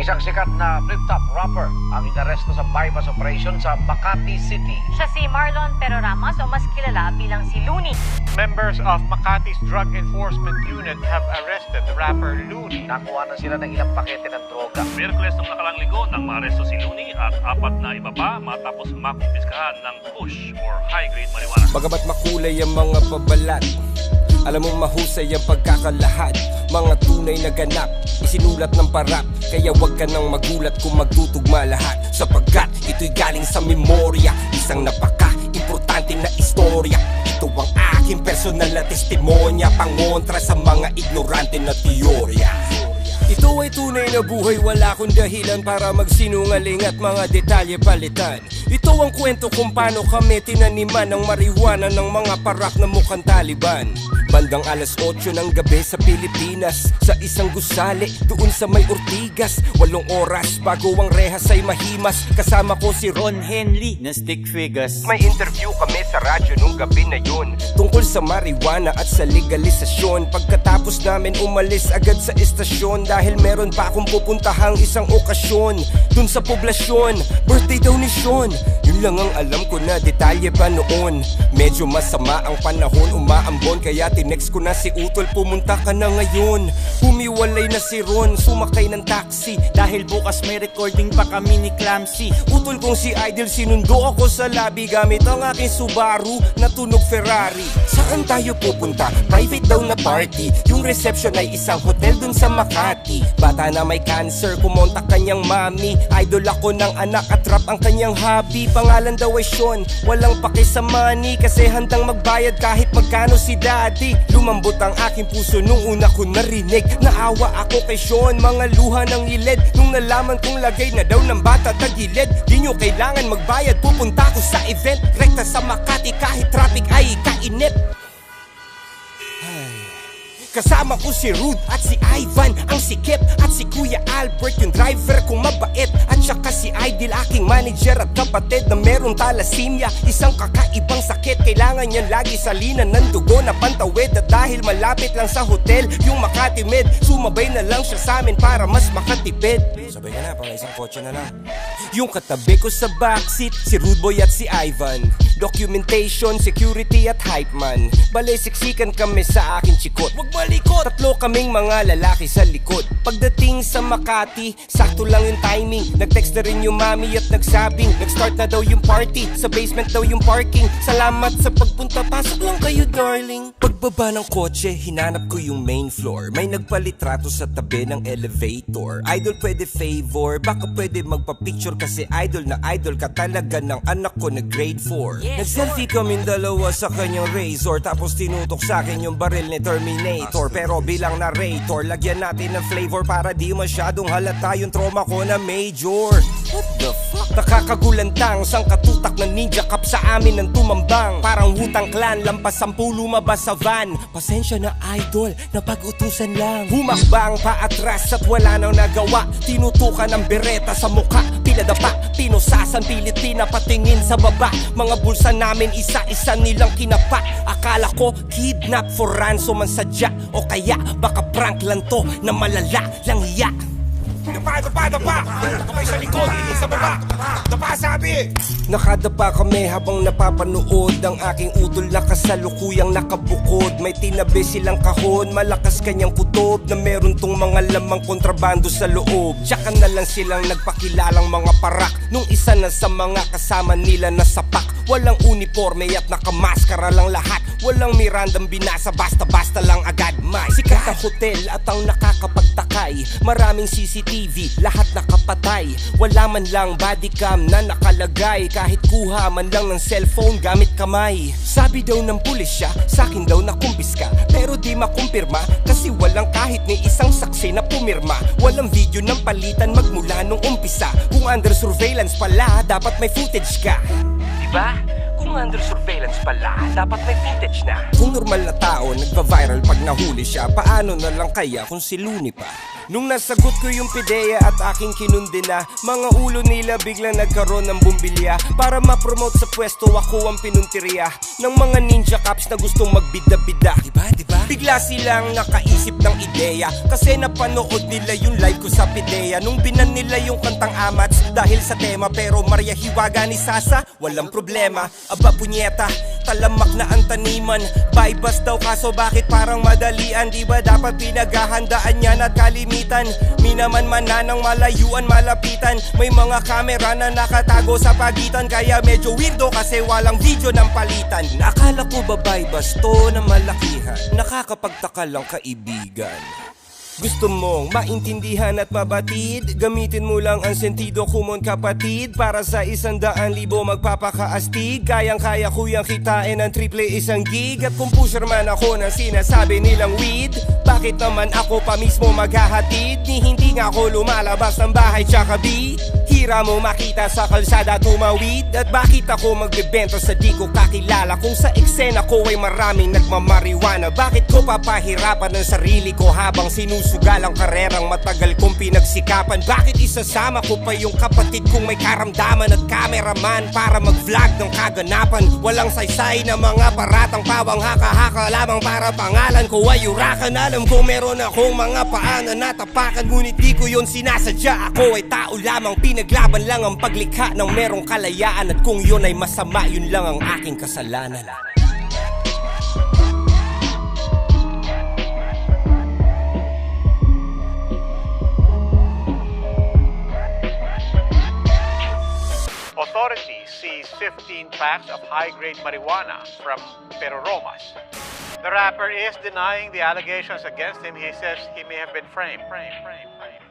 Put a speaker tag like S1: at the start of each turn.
S1: Isang sikat na flip-top rapper ang inaresto sa bypass operation sa Makati City.
S2: Siya si Marlon Peroramas o mas kilala bilang si Looney.
S3: Members of Makati's Drug Enforcement Unit have arrested the rapper Looney.
S1: Nakuha na sila ng ilang pakete ng droga.
S4: Miyerkules ng nakalang linggo nang maaresto si Looney at apat na iba pa matapos makumpiskahan ng push or high-grade marijuana.
S5: Bagamat makulay ang mga babalat Alam mong mahusay ang pagkakalahad Mga tunay na ganap Isinulat ng parap Kaya wag ka nang magulat kung magtutugma lahat. Sapagkat ito'y galing sa memorya Isang napaka-importanting na istorya. Ito ang aking personal na testimonya Pangontra sa mga ignorante na teorya ito ay tunay na buhay, wala akong dahilan para magsinungaling at mga detalye palitan. Ito ang kwento kung paano kami tinaniman ng marijuana ng mga parak na mukhang Taliban. Bandang alas 8 ng gabi sa Pilipinas Sa isang gusali, doon sa may Ortigas. Walong oras bago ang rehas ay mahimas Kasama ko si Ron
S6: Henley ng Stick Figures.
S5: may interview kami sa radyo nung gabi na yun Tungkol sa marijuana at sa legalisasyon. Pagkatapos namin umalis agad sa estasyon Dahil meron pa akong pupuntahang isang okasyon Dun sa poblasyon, birthday daw ni Sean Yun lang ang alam ko na detalye pa noon? Medyo masama ang panahon, umaambon Kaya tinext ko na si Utol, pumunta ka na ngayon. Humiwalay na si Ron, sumakay ng taxi.
S6: Dahil bukas may recording pa kami ni Clamsy.
S5: Utol kong si Idol sinundo ako sa lobby. Gamit ang aking Subaru na tunog Ferrari. Saan tayo pupunta? Private daw na party. Yung reception ay isang hotel dun sa Makati. Bata na may cancer, kumontak kanyang mami. Idol ako ng anak at rap ang kanyang hobby Pangalan daw ay Sean, walang paki sa money Kasi handang magbayad kahit magkano si daddy. Lumambot ang aking puso nung una ko narinig. Naawa ako kay Sean, mga luha ng ilid. Nung nalaman kong lagay na daw ng bata tagilid Di nyo kailangan magbayad, pupunta ko sa event. Rekta sa Makati. Kahit traffic ay kainip Kasama ko si Rude at si Ivan Ang sikip at si Kuya Albert Yung driver kong mabait. At saka si Idol aking manager at kapatid Na merong talasimya Isang kakaibang sakit Kailangan niyan lagi salinan ng dugo na pantawid At dahil malapit lang sa hotel Yung Makati Med Sumabay na lang siya sa amin para mas makatipid. Sabay ka na, pang isang kotse na lang. Yung katabi ko sa backseat Si Rude Boy at si Ivan Documentation, security at hype man. Balay siksikan kami sa aking chikot. Wag malikot! Tatlo kaming mga lalaki sa likod. Pagdating sa Makati, sakto lang yung timing. Nag-text na rin yung mami at nagsabing Nag-start na daw yung party, sa basement daw yung parking. Salamat sa pagpunta, pasok lang kayo darling. Pagbaba ng kotse, hinanap ko yung main floor. May nagpalitrato sa tabi ng elevator. Idol pwede favor, baka pwede magpa-picture Kasi idol na idol ka talaga ng anak ko na grade 4 Nag-selfie kaming dalawa sa kanyang razor Tapos tinutok sa akin yung baril ni Terminator. Pero bilang narrator, lagyan natin ng flavor Para di masyadong halata yung trauma ko na major What the fuck? Nakakagulantang sang katutak ng ninja cup sa amin ng tumambang. Parang hutang clan, lampas sampu lumabas sa van. Pasensya na idol, napag-utusan lang. Humakbang paatras at wala nang nagawa. Tinutukan ng bereta sa mukha Pinadapa, pinusasan, pilit pinapatingin sa baba. Mga bulsa namin isa-isa nilang kinapa. Akala ko kidnap for ransom ang sadya. O kaya baka prank lang to na malala lang hiya Dapa, dapa, dapa! Kamay sa likod, hindi sa baba! Dapa, sabi! Nakadapa kami habang napapanood Ang aking utol na kasalukuyang nakabukod May tinabi silang kahon, malakas kanyang kutob Na meron tong mga lamang kontrabando sa loob Tsaka na lang silang nagpakilalang mga parak Nung isa na sa mga kasama nila na sapak Walang uniforme at nakamaskara lang lahat Walang mirandang binasa basta-basta lang agad may Sikat na hotel at ang nakakapagtakay. Maraming CCTV, lahat nakapatay. Wala man lang bodycam na nakalagay. Kahit kuha man lang ng cellphone gamit kamay. Sabi daw ng pulisya, sakin daw nakumpiska Pero di makumpirma kasi walang kahit ni isang saksi na pumirma. Walang video ng palitan magmula nung umpisa. Kung under surveillance pala, dapat may footage ka. Diba? Kung under surveillance pala, dapat may footage na. Kung normal na tao, nagpa-viral pag nahuli siya, paano na lang kaya kung si Looney pa? Nung nasagot ko yung pideya at aking kinundi na Mga ulo nila biglang nagkaroon ng bumbilya Para ma-promote sa pwesto ako ang pinuntirya ng mga ninja cops na gustong magbida-bida. Diba, diba? Bigla silang nakaisip ng ideya Kasi napanood nila yung live ko sa Pidea. Nung binan nila yung kantang Amats Dahil sa tema Pero Maria Hiwaga ni Sasa Walang problema. Aba punyeta Talamak na ang taniman. Bypass daw kaso bakit parang madalian? Di ba dapat pinaghahandaan yan at kalimitan? Minaman man na ng malayuan malapitan. May mga kamera na nakatago sa pagitan Kaya medyo weirdo kasi walang video ng palitan. Nakala ko ba bypass to na malakihan? Nakakapagtaka lang kaibigan gusto mong maintindihan at mabatid? Gamitin mo lang ang sentido kumon kapatid. Para sa isang daan libo magpapakaastig. Kayang-kaya kuyang kitain ang triple isang gig. At kung pusher man ako ng sinasabi nilang weed Bakit naman ako pa mismo maghahatid? Ni hindi nga ako lumalabas ng bahay tsaka bi Hira mo makita sa kalsada tumawid. At bakit ako magbebenta sa di ko kakilala? Kung sa eksena ko ay maraming nagmamariwana Bakit ko papahirapan ang sarili ko habang sinusugal ang karerang matagal kong pinagsikapan? Bakit isasama ko pa yung kapatid kong may karamdaman at kameraman Para mag-vlog ng kaganapan? Walang saysay na mga paratang pawang haka-haka Lamang para pangalan ko ay urakan Alam ko meron akong mga paanan na natapakan Ngunit di ko yon sinasadya. Ako ay tao lamang pinaglaban lang ang paglikha ng merong kalayaan At kung yun ay masama yun lang ang aking kasalanan
S3: Authorities seized 15 packs of high-grade marijuana from Pero Romas. The rapper is denying the allegations against him. He says he may have been framed. Framed, framed, framed.